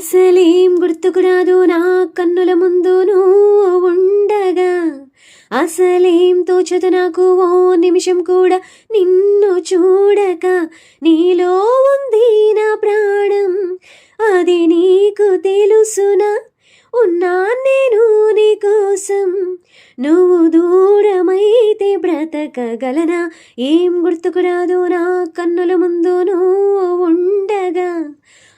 అసలేం గుర్తుకు రాదు నా కన్నుల ముందు నువ్వు ఉండగా. అసలేం తోచదు నాకు ఓ నిమిషం కూడా నిన్ను చూడక. నీలో ఉంది నా ప్రాణం అది నీకు తెలుసునా? ఉన్నా నేను నీకోసం నువ్వు దూరమైతే బ్రతకగలనా? ఏం గుర్తుకు రాదు నా కన్నుల ముందు నువ్వు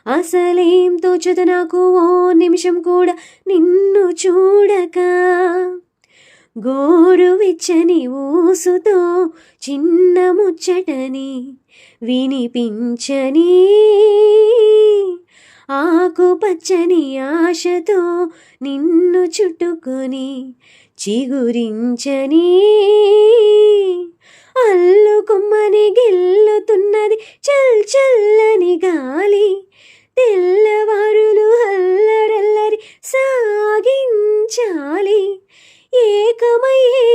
అసలేం తోచదు నాకు ఓ నిమిషం కూడా నిన్ను చూడక. గోరువెచ్చని ఊసుతో చిన్న ముచ్చటని వినిపించని ఆకుపచ్చని ఆశతో నిన్ను చుట్టుకొని చిగురించని అల్లు కొమ్మని గెల్లుతున్నది చల్ చల్ గాలి తెల్లవారులు అల్లరల్లరి సాగించాలి. ఏకమయ్యే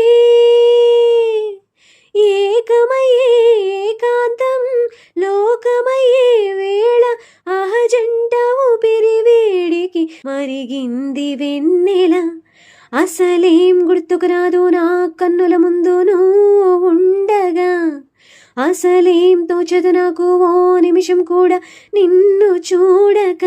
ఏకమయ్యే ఏకాంతం లోకమయ్యే వేళ అహజంట ఊపిరి వేడికి మరిగింది వెన్నెల. అసలేం గుర్తుకు రాదు నా కన్నుల ముందు అసలేం తోచదు నాకు ఓ నిమిషం కూడా నిన్ను చూడక.